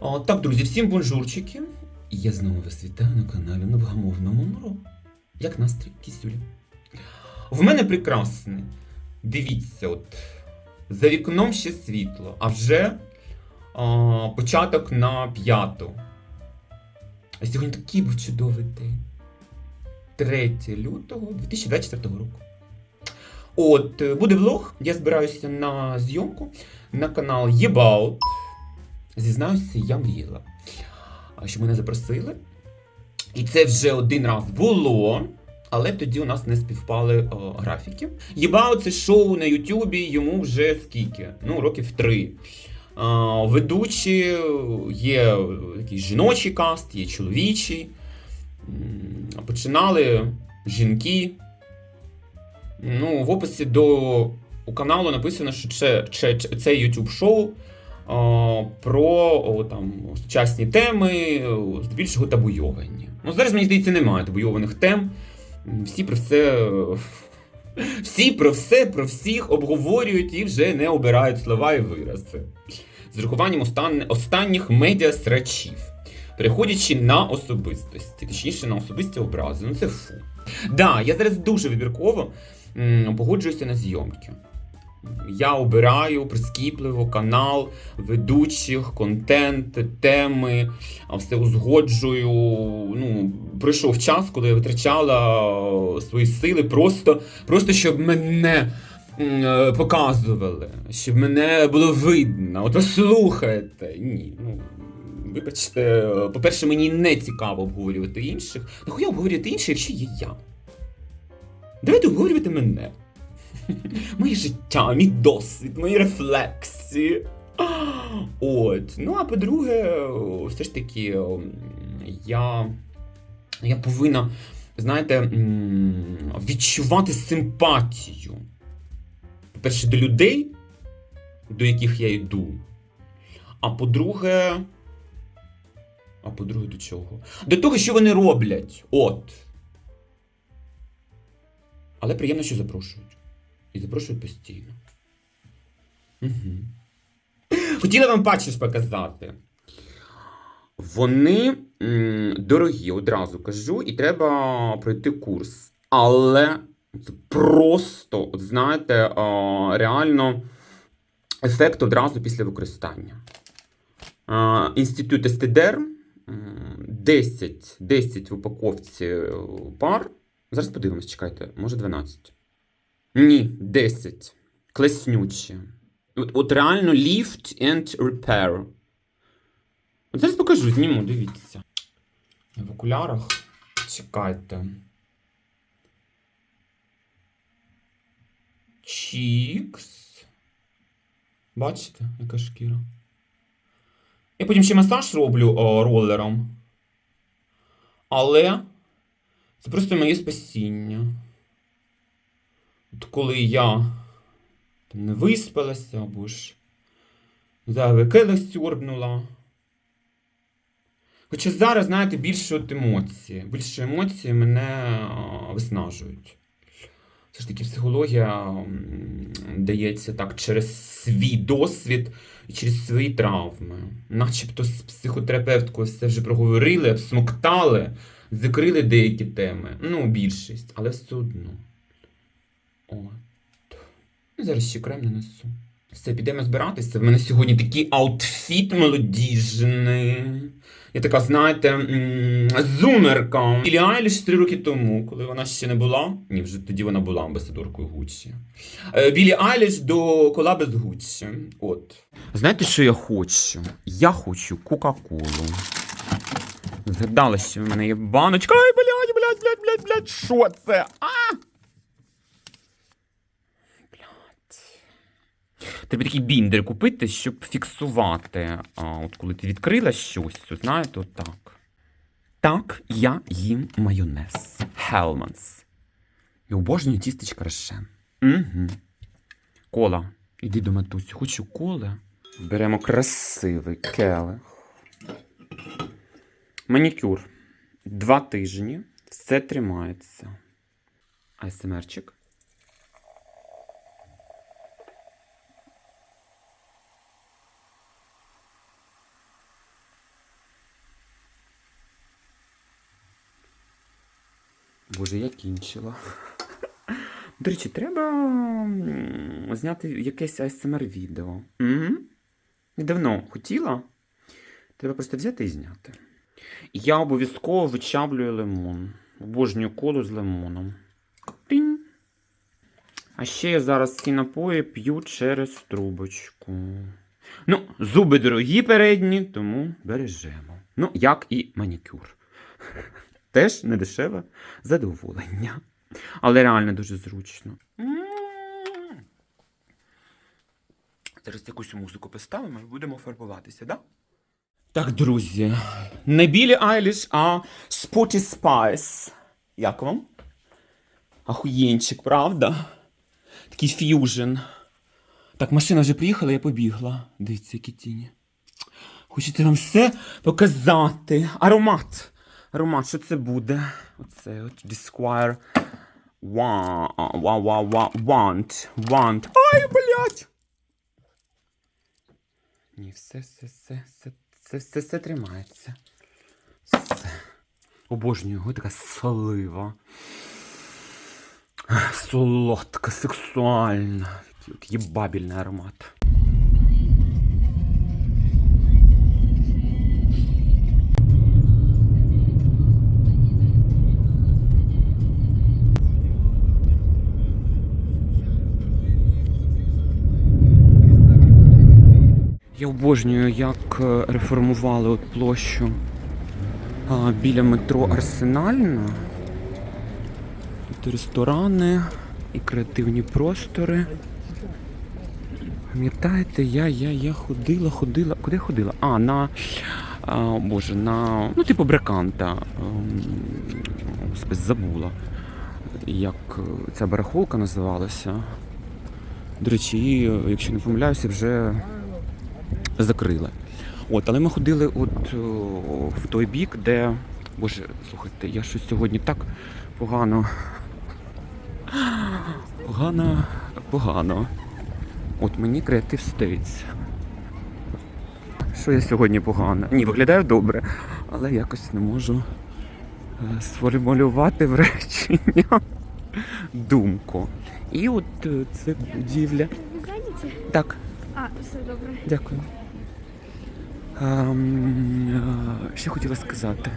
А, так, друзі, всім бонжурчики. Я знову вас вітаю на каналі Невгамовна Монро. Як настрій, кісюлі? В мене прекрасний. Дивіться, от за вікном ще світло, а вже а, початок на п'яту. А сьогодні такий був чудовий день. 3 лютого 2024 року. От, е, буде влог. Я збираюся на зйомку на канал Єбаут. Зізнаюся, я мріяла, що мене запросили. І це вже один раз було, але тоді у нас не співпали о, графіки. Єбаут це шоу на Ютубі, йому вже скільки? Ну, років три. А, ведучі є якийсь жіночий каст, є чоловічий. Починали жінки. Ну, в описі до у каналу написано, що це, це, це YouTube шоу про о, там, сучасні теми, здебільшого табуйовані. Ну, зараз, мені здається, немає табуйованих тем. Всі про все. Всі про все, про всіх обговорюють і вже не обирають слова і вирази. З урахуванням остан- останніх медіасрачів, переходячи на особистості, точніше на особисті образи. Ну це фу. Да, я зараз дуже вибірково м, погоджуюся на зйомки. Я обираю прискіпливо канал ведучих, контент, теми, все узгоджую. Ну, пройшов час, коли я витрачала свої сили просто, просто щоб мене е, показували, щоб мене було видно. От послухайте. Ні, ну. Вибачте, по-перше, мені не цікаво обговорювати інших. Нахуя обговорювати інших, якщо є я. Давайте обговорювати мене. Моє життя, мій досвід, мої рефлексії. От. Ну, а по-друге, все ж таки, я, я повинна, знаєте, відчувати симпатію. По-перше, до людей, до яких я йду. А по-друге. А по-друге, до чого? До того, що вони роблять. От. Але приємно, що запрошують. І запрошують постійно. Угу. Хотіла вам патчеш показати. Вони м, дорогі, одразу кажу, і треба пройти курс. Але це просто, от знаєте, реально ефект одразу після використання. Інститут Естедер. 10, 10 в упаковці е, пар. Зараз подивимось, чекайте, може 12. Ні, 10. Класнючі. От, от реально lift and repair. От зараз покажу, зніму, дивіться. В окулярах. Чекайте. Чікс. Бачите, яка шкіра? Я потім ще масаж роблю о, ролером. Але це просто моє спасіння. Коли я не виспалася, або ж зайве келих сьорбнула. Хоча зараз, знаєте, більше от емоції. Більше емоції мене виснажують. Все ж таки, психологія дається так через свій досвід і через свої травми. Начебто з психотерапевткою все вже проговорили, обсмоктали, закрили деякі теми. Ну, більшість, але все одно. От. Ну, зараз ще крем нанесу. Все, підемо збиратися. В мене сьогодні такий аутфіт молодіжний. Я така, знаєте, зумерка. Білі Айліш три роки тому, коли вона ще не була. Ні, вже тоді вона була амбасадоркою Гуччі. Е, Білі Айліш до колаби з Гуччі. От. Знаєте, що я хочу? Я хочу Кока-Колу. Згадала, що в мене є баночка. Ай, блядь, блядь, блядь, блядь, блядь, що це? А! Треба такий біндер купити, щоб фіксувати. А, от коли ти відкрила щось, то знаєте, отак. Так, я їм майонез. Хелманс. І обожнюю тістечка Рошен. Угу. Кола. Іди до матусі. Хочу коли. Беремо красивий келих. Манікюр. Два тижні. Все тримається. АСМРчик. Боже, я кінчила. До речі, треба зняти якесь ASMR відео. Угу. Давно хотіла. Треба просто взяти і зняти. Я обов'язково вичавлюю лимон. Обожнюю колу з лимоном. Тинь. А ще я зараз ці напої п'ю через трубочку. Ну, зуби дорогі передні, тому бережемо. Ну, як і манікюр. Теж недешеве задоволення. Але реально дуже зручно. Зараз якусь музику поставимо і будемо фарбуватися, да? Так, друзі. Не Білі Айліш, а Споті Спайс. Як вам? Ахуєнчик, правда? Такий ф'южн. Так, машина вже приїхала, я побігла. Дивіться, які тіні. Хочете вам все показати. Аромат. Аромат, що це буде? Оце от Disquire Wa- wa- wa- wa- Want. Want. Ай, блядь! Ні, все, все, все, все, все, все, все тримається. Все. Обожнюю його така солива. Солодка, сексуальна. Такий от єбабільний аромат. Обожнюю, як е, реформували от площу а, біля метро Арсенальна. Тут ресторани, і креативні простори. Пам'ятаєте, я, я, я ходила, ходила. Куди ходила? А, на. А, боже, на. Ну, типу браканта. Ем, Господи, забула. Як е, ця барахолка називалася. До речі, якщо не помиляюся, вже закрили. От, але ми ходили от о, в той бік, де. Боже, слухайте, я щось сьогодні так погано. Погано, погано. От мені креатив States. Що я сьогодні погано? Ні, виглядаю добре, але якось не можу е, сформулювати в речення думку. І от е, це будівля. Так, А, все добре. Дякую. Ем, е, що хотіла сказати?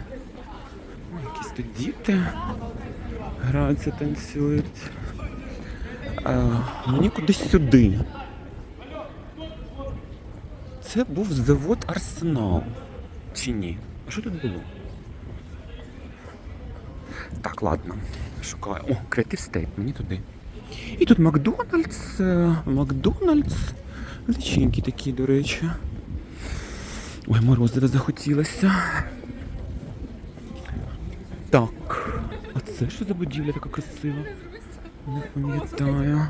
Якісь тут діти граються, танцюють. Е, мені кудись сюди. Це був завод Арсенал. Чи ні? А що тут було? Так, ладно. Шукаю. О, Creative State, мені туди. І тут Макдональдс. е, Макдональдс. Величенькі такі, до речі. Ой, морозиво захотілося. Так. А це що за будівля така красива? Не пам'ятаю.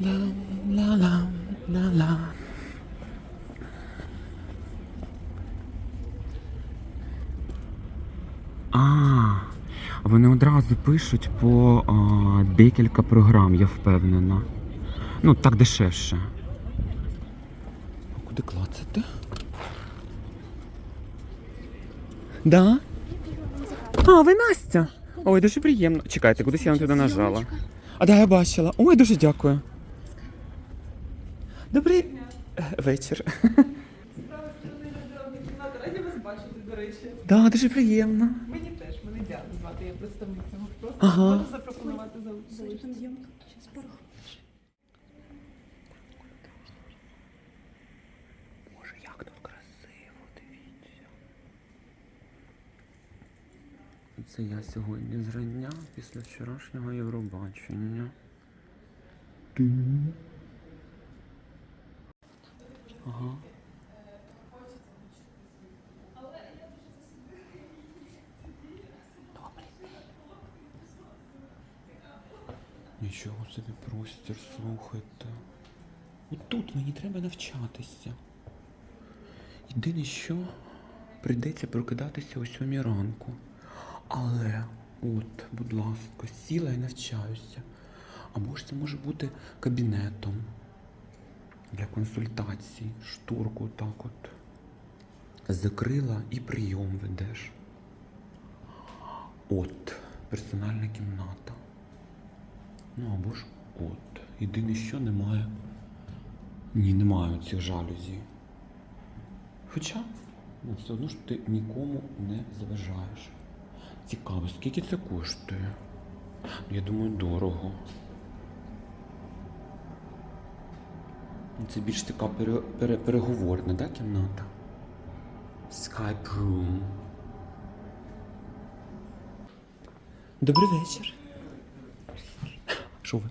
Ла-ла-ла, ла-ла. А, вони одразу пишуть по а, декілька програм, я впевнена. Ну, так дешевше. Куди клацати? Да? А, ви Настя? Ой, дуже приємно. Чекайте, кудись я не туди нажала. А, да, я бачила. Ой, дуже дякую. Добрий е, вечір. Раді вас бачити, до речі. Да, дуже приємно. Мені теж, мене Діана звати, я представниця. Просто Ага. можу запропонувати за залишити. зйомка. Щас порох. Боже, як тут красиво, дивіться. Це я сьогодні зрання після вчорашнього Євробачення. Ага. Нічого собі простір, слухайте. От тут мені треба навчатися. Єдине, що прийдеться прокидатися о сьомій ранку. Але, от, будь ласка, сіла і навчаюся. Або ж це може бути кабінетом для консультацій. Шторку так от. Закрила і прийом ведеш. От, персональна кімната. Ну або ж от. Єдине, що немає. Ні, немає цих жалюзі. Хоча, ну, все одно ж ти нікому не заважаєш. Цікаво, скільки це коштує? Я думаю, дорого. Це більш така пере, пере, переговорна, да, кімната? Skype room. Добрий вечір. Що ви?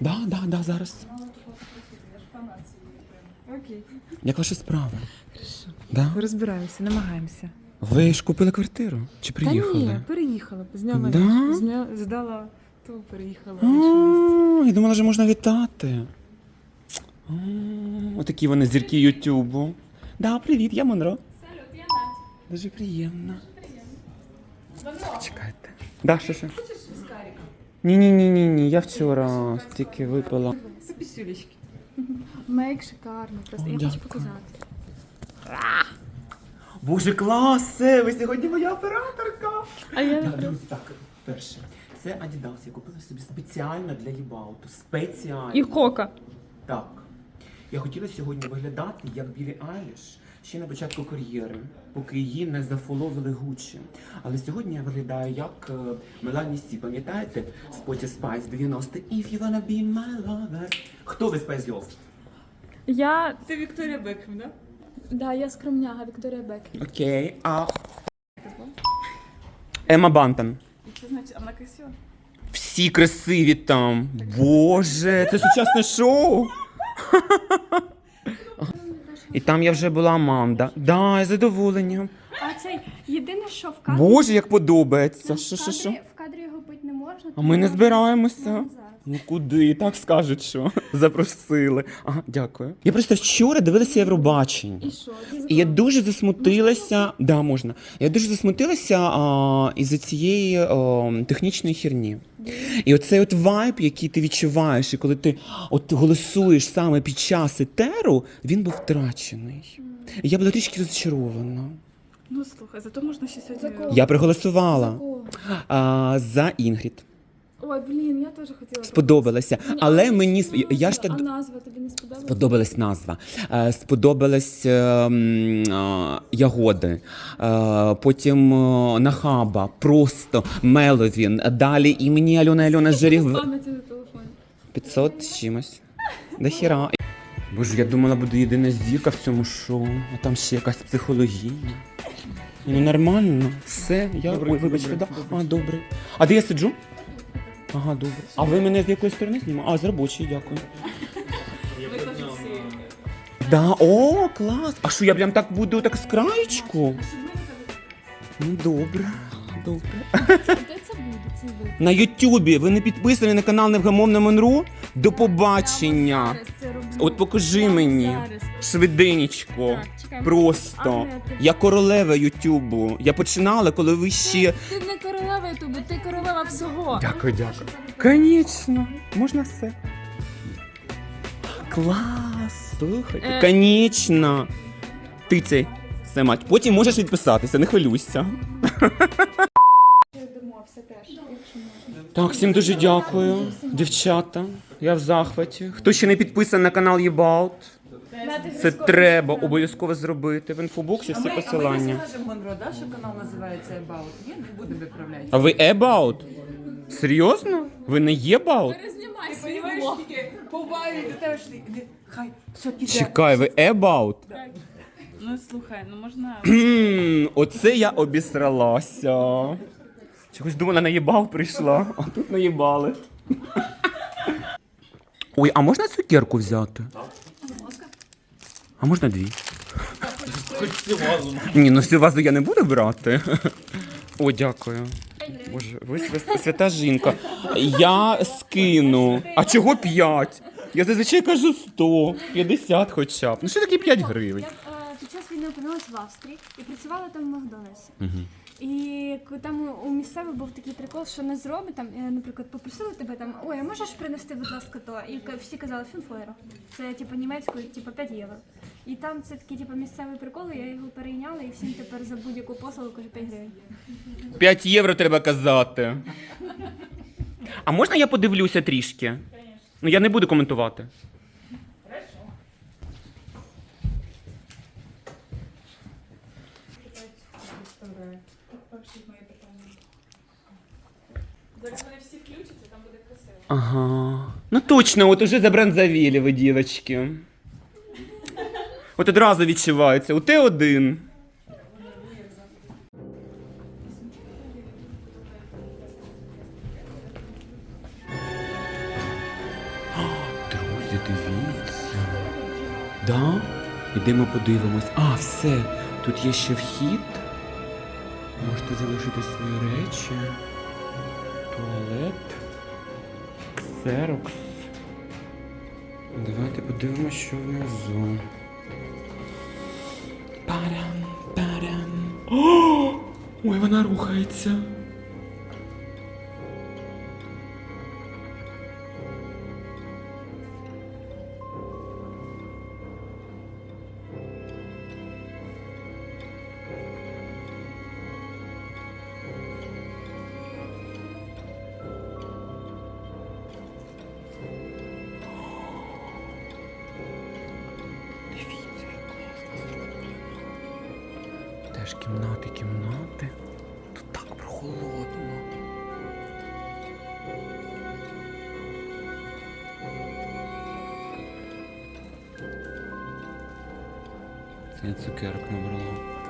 Да, да, да, зараз. Окей. Як ваші справи? Да? Розбираємося, намагаємося. Ви ж купили квартиру? Чи приїхали? Та ні, переїхала. Зняла, Да? зня, здала, то переїхала. А, Я думала, що можна вітати. Отакі вони зірки Ютубу. Да, привіт, я Монро. Салют, я Надя. Дуже приємно. Чекайте. Да, що що? Ні, ні, ні, ні, ні. Я вчора стільки випила. Це пісюлечки. Мейк шикарний, просто О, я дякую. хочу показати. Боже, класе! Ви сьогодні моя операторка. А я Так, друзі, так, перше. Це Adidas. Я купила собі спеціально для Лібауту. Спеціально. І кока. Так. Я хотіла сьогодні виглядати як Білі Айліш ще на початку кар'єри, поки її не зафоловили Гуччі. Але сьогодні я виглядаю як е, Мелані Сі. Пам'ятаєте? Споті Спайс 90 If you wanna be my lover. Хто ви Spice Girls? Я, Ти Вікторія Бекхем, да? да, я скромняга Вікторія Бек. Окей, а... Ема Бантон. Це значить, вона красива. Всі красиві там. Боже, це сучасне шоу. І там я вже була Аманда. Да, з задоволенням. А цей єдине, що в кадрі. Боже, як подобається. в Що, що, що? кадрі- В кадрі його бити не можна. А тому ми не можна- збираємося. Ну куди? Так скажуть, що запросили. Ага, дякую. Я просто вчора дивилася Євробачення. І що? І я дуже засмутилася. Да, можна. Я дуже засмутилася а, із-за цієї а, технічної херні. І оцей от вайб, який ти відчуваєш, і коли ти от голосуєш саме під час етеру, він був втрачений. І я була трішки розчарована. Ну слухай, зато можна ще сьогодні. Я проголосувала За кого? а, за Інгрід. Ой, блін, я теж хотіла. Сподобалася. Ні, Але а мені сп- я ж так А назва тобі не сподобалась? Сподобалась назва, Е, сподобалась е, м, а, ягоди, Е, потім е, нахаба, просто Меловін. Далі і мені Альона Альона Жерів Пам'яті на телефоні. 500 з чимось. До хіра. Боже, я думала, буду єдина зірка в цьому шоу, а там ще якась психологія. Ну нормально, все. Я ой, вибачте, да. А, добре. А де я сиджу? Ага, добре. А ви мене з якої сторони знімаєте? А, з робочої, дякую. Да, о, клас! А що я прям так буду так з краєчку? Ну добре, добре. Де це буде? Це буде. На Ютубі ви не підписані на канал Невгамовна Монру? До побачення. Зараз це роблю. От покажи Прямо мені. зараз. Швиденечко. Так, чекай. Просто. Я королева Ютубу. Я починала, коли ви ще. Ти не королева Ютубу, ти королева всього. Дякую, дякую. Конечно, можна все. Клас! Слухайте. Е. Конечно. Ти цей. Все, мать. Потім можеш відписатися, не хвилюйся. Домовся теж, якщо можна. Так, всім дуже дякую, дівчата. Я в захваті. Хто ще не підписаний на канал Єбаут, це треба обов'язково зробити. В інфобоксі всі А ми не посилання. скажемо, Монро, да, що канал називається About? Ні, не будемо виправляти. А ви Ебаут? Серйозно? Ви не Єбаут? Знімай Ти свій тільки побаві до тебе. Іди, Хай, піде. Чекай, ви Ебаут? Ну слухай, ну можна. Кхм, Оце я обісралася. Чогось думала, на єбал прийшла, а тут наїбали. Ой, а можна цукерку взяти? А можна дві? Ні, ну всю вазу я не буду брати. О, дякую. Боже, ви свя- свята жінка. Я скину. А чого п'ять? Я зазвичай кажу 100, 50 хоча б. Ну що таке 5 гривень? Я е, під час війни опинилась в Австрії і працювала там в Макдональдсі. Мгм. І там у- місцевих був такий прикол, що не зроби там, е, наприклад, попросили тебе там, ой, а можеш принести, будь ласка, то? І всі казали фінфлеро. Це типу німецькою, типу 5 євро. І там це такий типу, місцевий прикол, я його перейняла і всім тепер за будь-яку послугу кажу 5 гривень. 5 євро треба казати. А можна я подивлюся трішки? Ну я не буду коментувати. Перше моє питання. Зараз вони всі включаться, там буде красиво. Ага. Ну точно, от уже забранзавілі ви, дівчатки. От одразу відчувається. У те один. Друзі, дивіться. Да? Ідемо подивимось. А, все. Тут є ще вхід. Можете залишити свої речі. Туалет. Ксерокс. Давайте подивимося, що внизу. Парам, парам. О! Ой, вона рухається. Кімнати, кімнати. Тут так прохолодно. Це я цукерок набрала.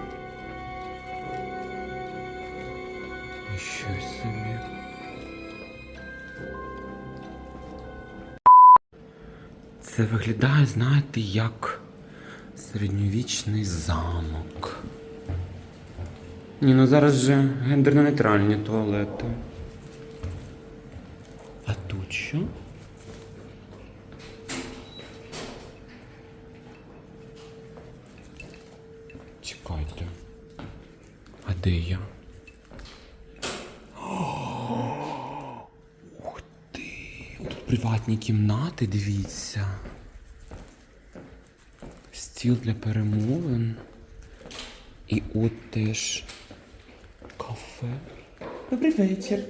Щось собі. Це виглядає, знаєте, як середньовічний замок. Ні, ну зараз же гендерно-нейтральні туалети. А тут що? Чекайте. А де я? Ух ти! Тут приватні кімнати, дивіться. Стіл для перемовин. І от теж кафе. Добрий вечір.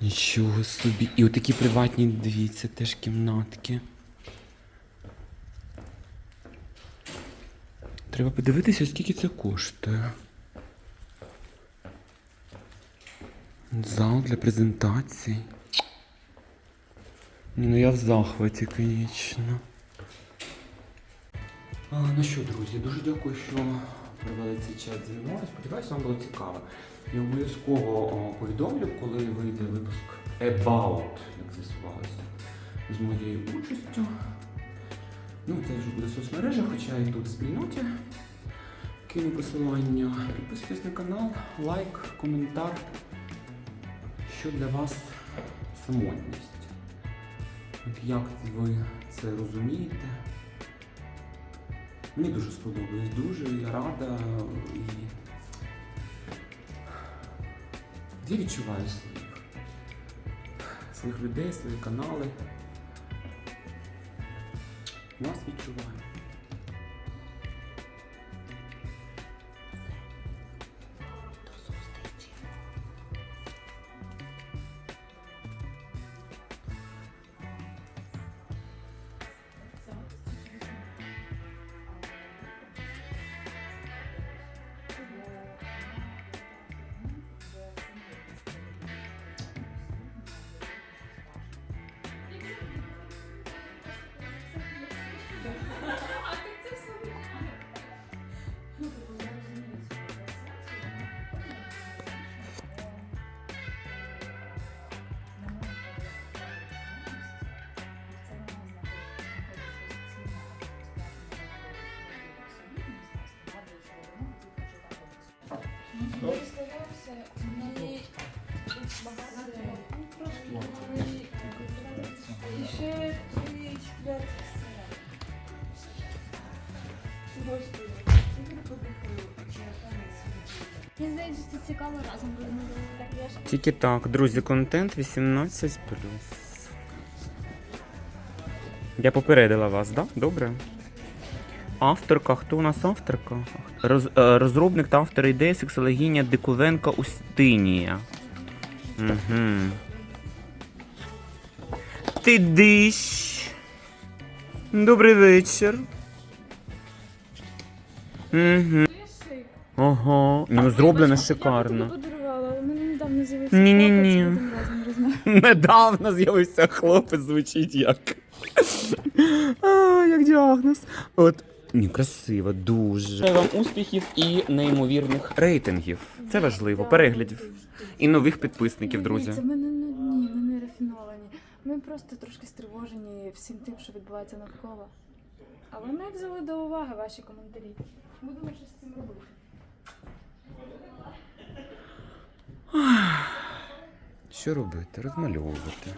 Нічого собі. І от такі приватні, дивіться, теж кімнатки. Треба подивитися, скільки це коштує. Зал для презентацій. Ну я в захваті, звісно. Ну що, друзі, дуже дякую, що провели цей час зі мною. Сподіваюся, вам було цікаво. Я обов'язково повідомлю, коли вийде випуск About, як з'ясувалося, з моєю участю. Ну, це вже буде в соцмережах, хоча і тут в спільноті. Кину посилання. Підписуйтесь на канал, лайк, коментар. Що для вас самотність? Як ви це розумієте? Мені дуже сподобалось, дуже я рада і я відчуваю своїх, своїх людей, свої канали. Вас відчуваю. Мені здається, це Тільки так, друзі, контент 18 Я попередила вас, так? Да? Добре? Авторка, хто у нас авторка? Роз, е, розробник та автор ідеї сексологиня Диковенка Устинія. Угу. Ти диш. Добрий вечір. Угу. Ага. Ну, зроблено шикарно. Ні-ні-ні. Недавно з'явився хлопець, звучить як. А, як діагноз. От. Ні, красиво, дуже. Вам успіхів і неймовірних рейтингів. Це важливо, переглядів. І нових підписників, друзі. Це ми не нудні, ми не рафіновані. Ми просто трошки стривожені всім тим, що відбувається навколо. Але ми взяли до уваги ваші коментарі. Будемо щось з цим робити. Що робити? Розмальовувати.